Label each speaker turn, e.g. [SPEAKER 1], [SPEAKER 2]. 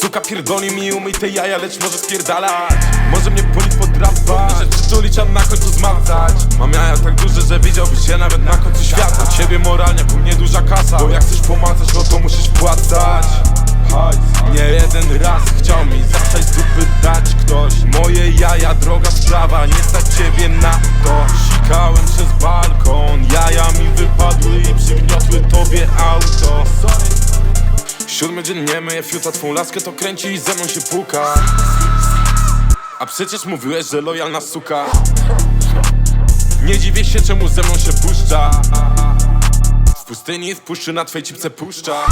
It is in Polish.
[SPEAKER 1] Suka pierdoli mi umyj jaja, lecz może spierdalać. Może mnie polić podrapać. Przytulić, a na końcu zmacać. Mam jaja tak duże, że widziałbyś je nawet na końcu świata. Ciebie moralnie, ku mnie duża kasa. Bo jak chcesz pomacać, no to musisz nie jeden raz chciał mi zastać z dupy dać ktoś. Moje jaja, droga sprawa, nie stać ciebie na to. Sikałem przez balkon, jaja mi wypadły i przygniotły tobie auto. Siódmy dzień nie myję fiuta, twą laskę to kręci i ze mną się puka. A przecież mówiłeś, że lojalna suka. Nie dziwię się, czemu ze mną się puszcza. W pustyni, w puszczy na twej cipce puszcza